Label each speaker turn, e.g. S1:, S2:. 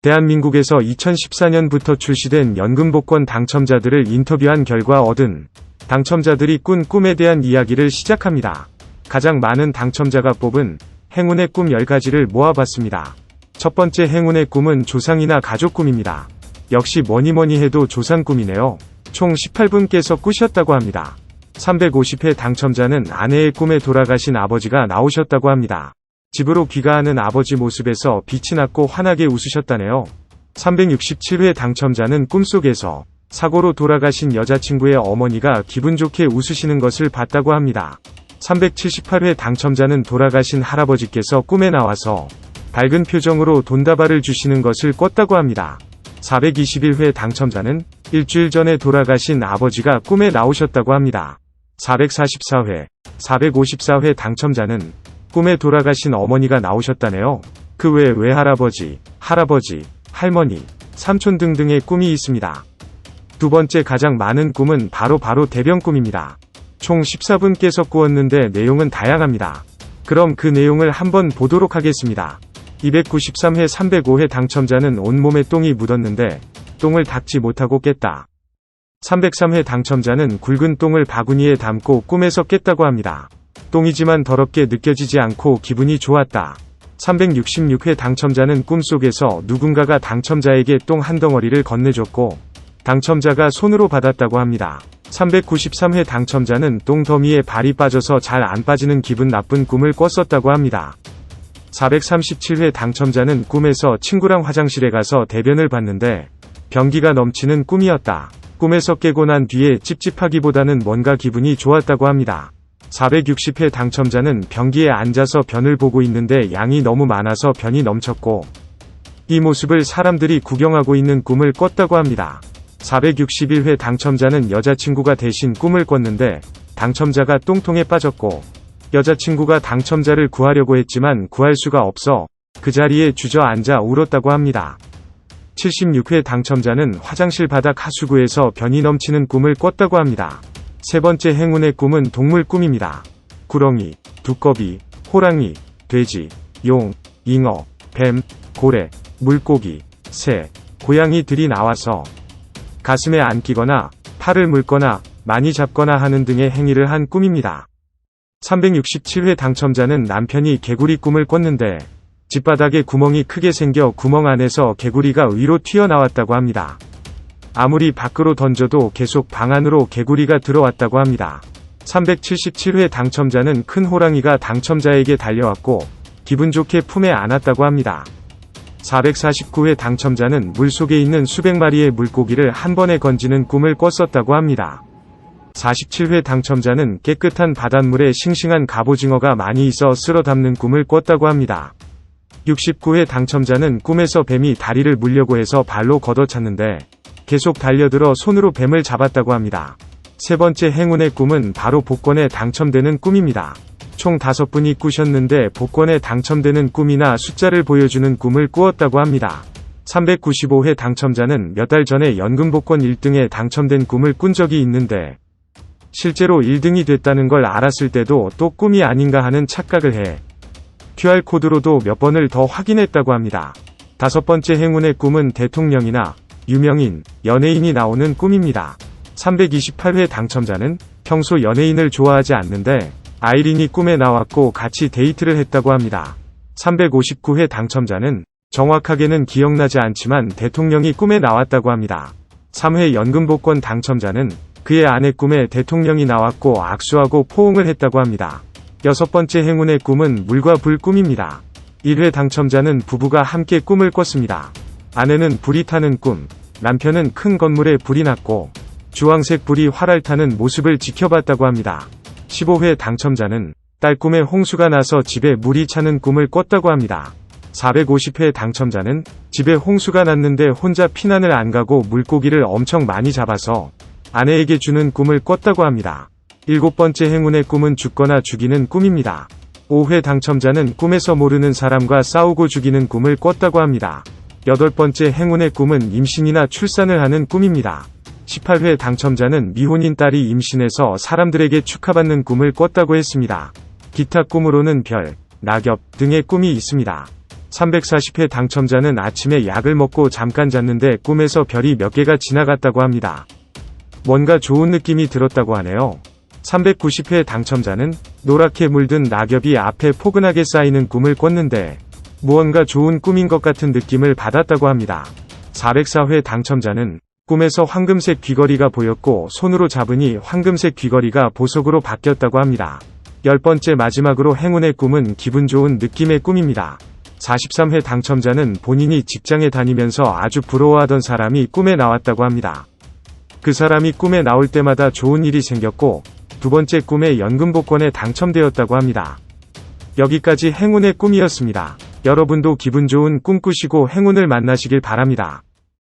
S1: 대한민국에서 2014년부터 출시된 연금복권 당첨자들을 인터뷰한 결과 얻은 당첨자들이 꾼 꿈에 대한 이야기를 시작합니다. 가장 많은 당첨자가 뽑은 행운의 꿈 10가지를 모아봤습니다. 첫 번째 행운의 꿈은 조상이나 가족 꿈입니다. 역시 뭐니뭐니 해도 조상 꿈이네요. 총 18분께서 꾸셨다고 합니다. 350회 당첨자는 아내의 꿈에 돌아가신 아버지가 나오셨다고 합니다. 집으로 귀가하는 아버지 모습에서 빛이 났고 환하게 웃으셨다네요. 367회 당첨자는 꿈속에서 사고로 돌아가신 여자친구의 어머니가 기분 좋게 웃으시는 것을 봤다고 합니다. 378회 당첨자는 돌아가신 할아버지께서 꿈에 나와서 밝은 표정으로 돈다발을 주시는 것을 꿨다고 합니다. 421회 당첨자는 일주일 전에 돌아가신 아버지가 꿈에 나오셨다고 합니다. 444회, 454회 당첨자는 꿈에 돌아가신 어머니가 나오셨다네요. 그 외 외할아버지, 할아버지, 할머니, 삼촌 등등의 꿈이 있습니다. 두 번째 가장 많은 꿈은 바로 바로 대변 꿈입니다. 총 14분께서 꾸었는데 내용은 다양합니다. 그럼 그 내용을 한번 보도록 하겠습니다. 293회 305회 당첨자는 온몸에 똥이 묻었는데 똥을 닦지 못하고 깼다. 303회 당첨자는 굵은 똥을 바구니에 담고 꿈에서 깼다고 합니다. 똥이지만 더럽게 느껴지지 않고 기분이 좋았다. 366회 당첨자는 꿈속에서 누군가가 당첨자에게 똥 한 덩어리를 건네줬고 당첨자가 손으로 받았다고 합니다. 393회 당첨자는 똥 더미에 발이 빠져서 잘 안 빠지는 기분 나쁜 꿈을 꿨었다고 합니다. 437회 당첨자는 꿈에서 친구랑 화장실에 가서 대변을 봤는데 변기가 넘치는 꿈이었다. 꿈에서 깨고 난 뒤에 찝찝하기보다는 뭔가 기분이 좋았다고 합니다. 460회 당첨자는 변기에 앉아서 변을 보고 있는데 양이 너무 많아서 변이 넘쳤고 이 모습을 사람들이 구경하고 있는 꿈을 꿨다고 합니다. 461회 당첨자는 여자친구가 대신 꿈을 꿨는데 당첨자가 똥통에 빠졌고 여자친구가 당첨자를 구하려고 했지만 구할 수가 없어 그 자리에 주저앉아 울었다고 합니다. 76회 당첨자는 화장실 바닥 하수구에서 변이 넘치는 꿈을 꿨다고 합니다. 세 번째 행운의 꿈은 동물 꿈입니다. 구렁이, 두꺼비, 호랑이, 돼지, 용, 잉어, 뱀, 고래, 물고기, 새, 고양이들이 나와서 가슴에 안기거나 팔을 물거나 많이 잡거나 하는 등의 행위를 한 꿈입니다. 367회 당첨자는 남편이 개구리 꿈을 꿨는데 집바닥에 구멍이 크게 생겨 구멍 안에서 개구리가 위로 튀어나왔다고 합니다. 아무리 밖으로 던져도 계속 방 안으로 개구리가 들어왔다고 합니다. 377회 당첨자는 큰 호랑이가 당첨자에게 달려왔고 기분 좋게 품에 안았다고 합니다. 449회 당첨자는 물속에 있는 수백 마리의 물고기를 한 번에 건지는 꿈을 꿨었다고 합니다. 47회 당첨자는 깨끗한 바닷물에 싱싱한 갑오징어가 많이 있어 쓸어 담는 꿈을 꿨다고 합니다. 69회 당첨자는 꿈에서 뱀이 다리를 물려고 해서 발로 걷어찼는데 계속 달려들어 손으로 뱀을 잡았다고 합니다. 세 번째 행운의 꿈은 바로 복권에 당첨되는 꿈입니다. 총 다섯 분이 꾸셨는데 복권에 당첨되는 꿈이나 숫자를 보여주는 꿈을 꾸었다고 합니다. 395회 당첨자는 몇 달 전에 연금 복권 1등에 당첨된 꿈을 꾼 적이 있는데 실제로 1등이 됐다는 걸 알았을 때도 또 꿈이 아닌가 하는 착각을 해 QR코드로도 몇 번을 더 확인했다고 합니다. 다섯 번째 행운의 꿈은 대통령이나 유명인, 연예인이 나오는 꿈입니다. 328회 당첨자는 평소 연예인을 좋아하지 않는데 아이린이 꿈에 나왔고 같이 데이트를 했다고 합니다. 359회 당첨자는 정확하게는 기억나지 않지만 대통령이 꿈에 나왔다고 합니다. 3회 연금복권 당첨자는 그의 아내 꿈에 대통령이 나왔고 악수하고 포옹을 했다고 합니다. 여섯 번째 행운의 꿈은 물과 불 꿈입니다. 1회 당첨자는 부부가 함께 꿈을 꿨습니다. 아내는 불이 타는 꿈, 남편은 큰 건물에 불이 났고 주황색 불이 활활 타는 모습을 지켜봤다고 합니다. 15회 당첨자는 딸 꿈에 홍수가 나서 집에 물이 차는 꿈을 꿨다고 합니다. 450회 당첨자는 집에 홍수가 났는데 혼자 피난을 안 가고 물고기를 엄청 많이 잡아서 아내에게 주는 꿈을 꿨다고 합니다. 일곱 번째 행운의 꿈은 죽거나 죽이는 꿈입니다. 5회 당첨자는 꿈에서 모르는 사람과 싸우고 죽이는 꿈을 꿨다고 합니다. 여덟 번째 행운의 꿈은 임신이나 출산을 하는 꿈입니다. 18회 당첨자는 미혼인 딸이 임신해서 사람들에게 축하받는 꿈을 꿨다고 했습니다. 기타 꿈으로는 별, 낙엽 등의 꿈이 있습니다. 340회 당첨자는 아침에 약을 먹고 잠깐 잤는데 꿈에서 별이 몇 개가 지나갔다고 합니다. 뭔가 좋은 느낌이 들었다고 하네요. 390회 당첨자는 노랗게 물든 낙엽이 앞에 포근하게 쌓이는 꿈을 꿨는데 무언가 좋은 꿈인 것 같은 느낌을 받았다고 합니다. 404회 당첨자는 꿈에서 황금색 귀걸이가 보였고 손으로 잡으니 황금색 귀걸이가 보석으로 바뀌었다고 합니다. 열 번째 마지막으로 행운의 꿈은 기분 좋은 느낌의 꿈입니다. 43회 당첨자는 본인이 직장에 다니면서 아주 부러워하던 사람이 꿈에 나왔다고 합니다. 그 사람이 꿈에 나올 때마다 좋은 일이 생겼고 두 번째 꿈에 연금 복권에 당첨되었다고 합니다. 여기까지 행운의 꿈이었습니다. 여러분도 기분 좋은 꿈 꾸시고 행운을 만나시길 바랍니다.